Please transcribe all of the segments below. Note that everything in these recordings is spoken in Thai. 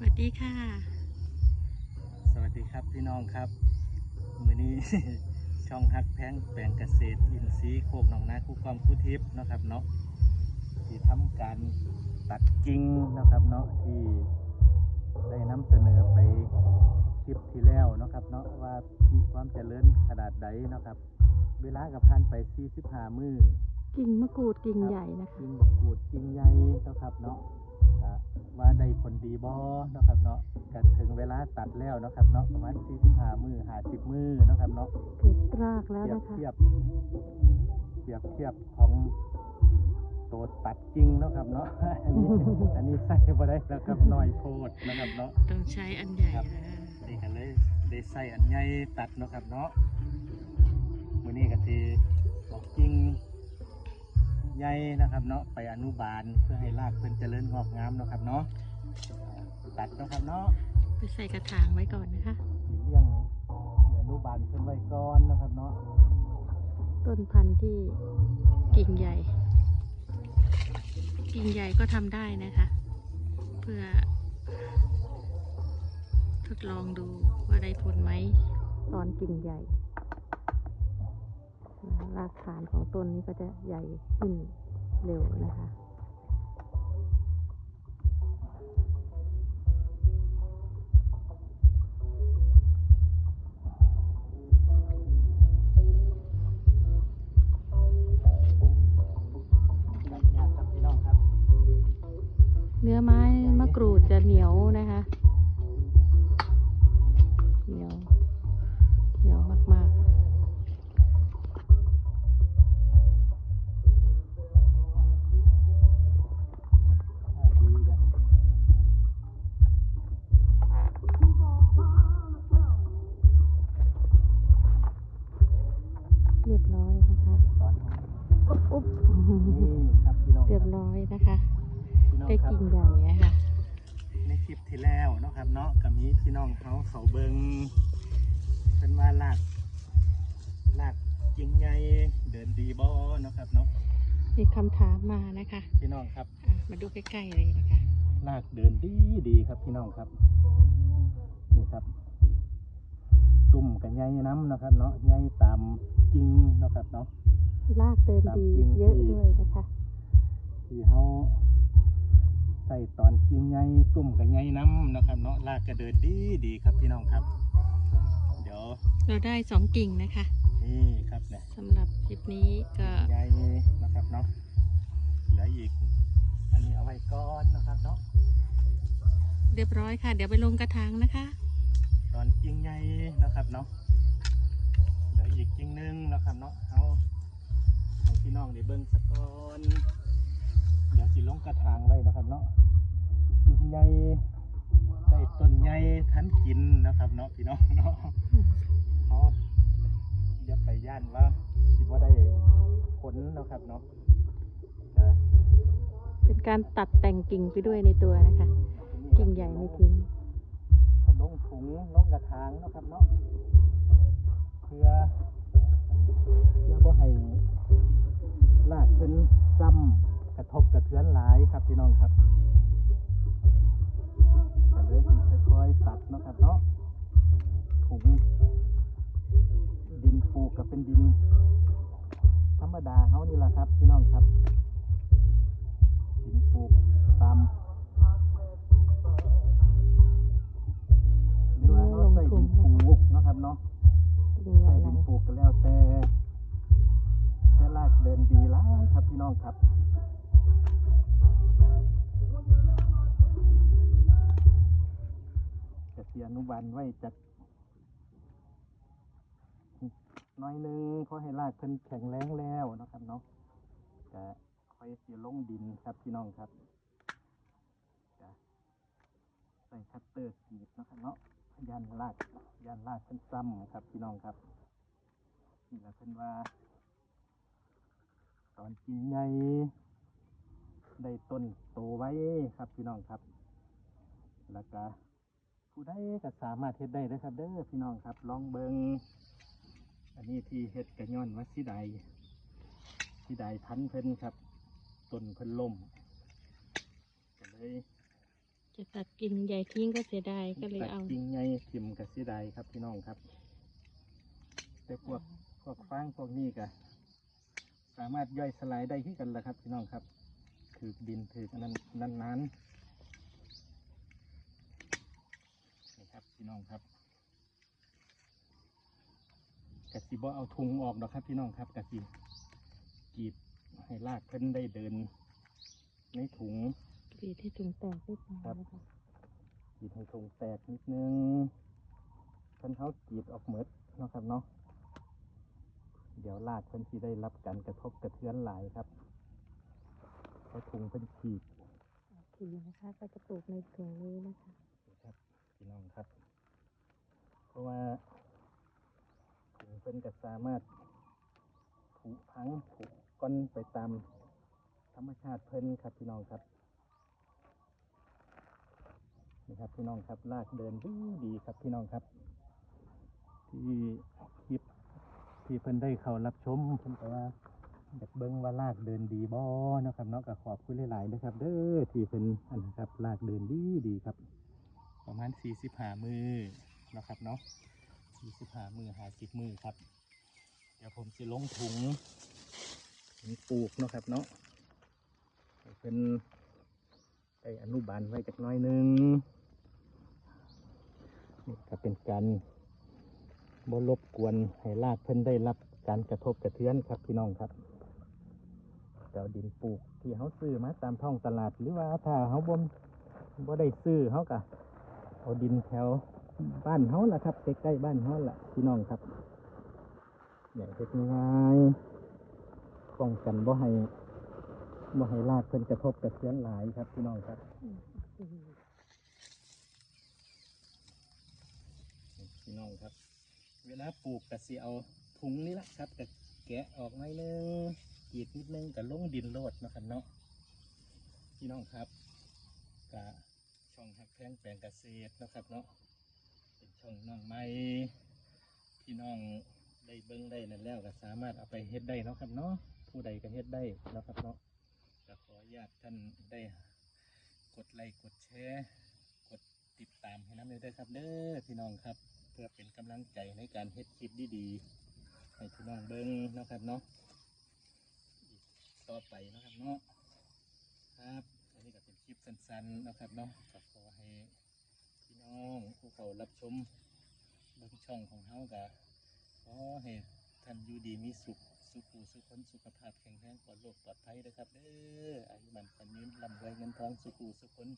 สวัสดีค่ะ สวัสดีครับพี่น้องครับ มือนี้ ช่องฮักแพงแปลงเกษตรอินทรีย์โคกหนองนาคู่ความคู่ทิพย์เนาะครับเนาะที่ทำการตัดกิ่งเนาะครับเนาะที่ได้นำเสนอไปคลิปที่แล้วเนาะครับเนาะว่ามีความเจริญขนาดใดเนาะครับ เวลากับผ่านไป 45 มือกิ่งมะกรูดกิ่งใหญ่นะคะกิ่งบักกูดกิ่งใหญ่เนาะครับเนาะก็ ว่าได้ผลดีบ่เนาะครับเนาะก็ถึงเวลาตัดแล้วเนาะครับเนาะประมาณ45มือ50มือเนาะครับเนาะเกิดรากแล้วเปรียบนะคะเทียบเปรียบเทียบของตัวตัดกิ่งเนาะครับเนาะอันนี้อันนี้ใส่บ่ได้แล้วครับน้อยโพดนะครับเนาะต้องใช้อันใหญ่ครับนะนี่ก็เลยได้ใส่อันใหญ่ตัดเนาะครับเนาะมื้อนี้ก็สิบอกกิ่ง ใหญ่นะครับเนาะไปอนุบาลเพื่อให้รากเพิ่นเจริญงอกงามเนาะครับเนาะตัดเนาะครับเนาะไปใส่กระถางไว้ก่อนนะคะสิเลี้ยงสิอนุบาลเพิ่นไว้ก่อนเนาะครับเนาะต้นพันธุ์ที่กิ่งใหญ่ กิ่งใหญ่ก็ทำได้นะคะ เพื่อ ทดลองดูว่าได้ผลไหมตอนกิ่งใหญ่นะ รากฐานของต้นนี้ก็จะใหญ่ขึ้นเร็วนะคะตัดยากครับพี่น้องครับเนื้อไม้มะกรูดจะเหนียวนะคะ นาะครับเนาะกับมีพี่น้องเขาเขาเบิงเป็นว่าลากลากจริงใหญ่เดินดีบ่เนาะครับเนาะมีคำถามมานะคะพี่น้องครับอะมาดูใกล้ๆเลยนะคะลากเดินดีดีครับพี่น้องครับนี่ครับ ตุ่มกับใยน้ำนะครับ เนาะใยตามกิ่งเนาะครับเนาะลากเดินตามดีกิ่งเยอะที่ด้วยนะคะที่เขา ใส่ตอนจริงไงตุ่มกับไงน้ำนะครับเนาะลากกระเดินดีดีครับพี่น้องครับ เดี๋ยวเราได้สองกิ่งนะคะนี่ครับเนี่ยสำหรับคลิปนี้ก็ไงนะครับเนาะเหลืออีก อันนี้เอาไว้ก่อนนะครับเนาะเรียบร้อยค่ะ เดี๋ยวไปลงกระถางนะคะ ตอนจริงไงนะครับเนาะเหลืออีกจริงหนึงนะครับเนาะเอาให้พี่น้องได้เบิ้งสักก่อนเดี๋ยว สิลงกระถางไว้นะครับเนาะจริงไงได้ต้นใหญ่ทันกินนะครับเนาะพี่น้องเนาะเขาอย่าไปย่านว่าคิดว่าได้ผลเนาะครับเนาะอ่าเป็นการตัดแต่งกิ่งไปด้วยในตัวนะคะ กิ่งใหญ่ไม่ทิ้งลงถุงลงกระถางเนาะครับเนาะเพื่อเพื่อบ่ให้ลากขึ้นซ้ำกระ ทบกระเทือนหลายครับพี่น้องครับก็เลยสิค่อยๆตัดเนาะครับเนาะถุงดินปลูกก็เป็นดิน ธรรมดาเฮานี่แหละครับพี่น้องครับ ดินปลูกตามหรือว่าเราใส่ดินปลูกนะครับเนาะใส่ดินปลูกก็แล้วแต่แต่รากเดินดีหล้ายครับพี่น้องครับียมอนุบาลไว้จัดหน้อยหนึงขอให้รากเพิ่นแข็งแรงแล้วนะครับเนาะจะค่อยเสียลงดินครับพี่น้องครับจะใส่คัตเตอร์กรีดนะครับเนาะยันรากยันรากเพิ่นซ้ำครับพี่น้องครับนี่แหละเพิ่นว่า ตอนกินใหญ่ได้ต้นโตไว้ครับพี่น้องครับ แล้วก็ ผู้ใดก็สามารถเฮ็ดได้นะครับ เด้อพี่น้องครับ ลองเบิงอันนี้ที่เฮ็ดกระย้อนว่าสิใดสิใดพันธุ์เพิ่นครับต้นเพิ่นล่มก็เลยจะตัดกิ่งใหญ่ทิ้งก็เสียดายก็เลยตัดเอากิ่งใหญ่ทิ่มกับสีใดครับพี่น้องครับ แต่พวกพวกฟางพวกนี้ก็สามารถย่อยสลายได้ที่กันแหละครับ พี่น้องครับถือดินถืออันนั้นนานๆนี่ครับ พี่น้องครับกะสิบ่เอาทุงออกดอกครับ พี่น้องครับกะสิกรีดให้ลากเพิ่นได้เดิน ในถุงกรีดที่ถุงแตกไม่พอครับนะคะกรีดให้ทงแตกนิดนึงเพิ่นเขากรีดออกเหมือดเนาะครับเนาะเดี๋ยวลากเพิ่นสิได้รับการกระทบกระเทือนหลายครับเพราะถุงเพิ่นขีดทีนะคะ ก็จะปลูกในถุงนี้นะคะครับพี่น้องครับเพ ราะว่าถุงเพิ่นก็สามารถผุพังผุก้อนไปตามธรรมชาติเพิ่นครับพี่น้องครับนี่ครับพี่น้องครับลากเดินดีดีครับพี่น้องครับ ที่คลิปที่เพิ่นได้เข้ารับชมเพิ่นก็ว่าอยากเบิ่งว่าลากเดินดีบ่เนาะครับเนาะก็ขอบคุณหลายๆนะครับ เด้อที่เพิ่นอันนะครับลากเดินดีดีครับ ประมาณ45มือ นะครับเนาะ45มือ50มือครับ เดี๋ยวผมจะลงถุงถุงปลูกนะครับเนาะเป็นไปอนุบาลไว้จักน้อยหนึงนี่ก็เป็นการบรบกวนให้รากเพิ่นได้รับการกระทบกระเทือนครับพี่น้องครับเดี๋ยวดินปลูกที่เขาซื้อมาตามท้องตลาดหรือว่าถ้าเขาบ่มบ่ได้ซื้อเขาก็เอาดินแถว บ้านเขาล่ะครับใกล้ๆบ้านเขาล่ะพี่น้องครับเนี่ยเฮ็ดง่ายป้องกันบ่ให้บ่ให้รากเพิ่นกระทบกระเทือนหลายครับพี่น้องครับพี่น้องครับ เวลาปลูกกะสิเอาถุงนี่ละครับกะแกะออกหน่อยนึงกีดนิดนึงกะลงดินโลดนะครับเนาะพี่น้องครับกะช่องหักแพงแปลงเกษตรนะครับเนาะ ช่องน้องไม้พี่น้องได้เบิ้งได้นั่นแล้วก็สามารถเอาไปเฮ็ดได้เนาะครับเนาะผู้ใดก็เฮ็ดได้เนาะครับเนาะก็ขออนุญาตท่านได้กดไลค์กดแชร์กดติดตามให้น้ำเลยด้วยครับเด้อพี่น้องครับ เพื่อเป็นกำลังใจในการเฮ็ดคลิปดีๆให้พี่น้องเบิ้งเนาะครับเนาะต่อไปเนาะครับเนาะครับอันนี้ก็เป็นคลิปสั้นๆเนาะครับเนาะก็ขอให้ น้องผู้เขารับชมเบิ้งช่องของเฮาก็ขอให้ท่านอยู่ดีมีสุข สุขูสุขคนสุขภาพแข็งแรงปลอดโรคปลอดภัยนะครับเด้ออายุมันกันยืนลำรวยเงินทองสุขูสุขคน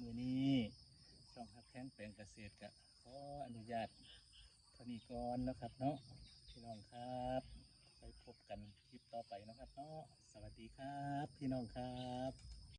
มือนี้ช่องฮักแข้งแปลงเกษตรกะขออนุญาตเท่านี้ก่อนนะครับเนาะพี่น้องครับไปพบกันคลิปต่อไปนะครับเนาะสวัสดีครับ พี่น้องครับ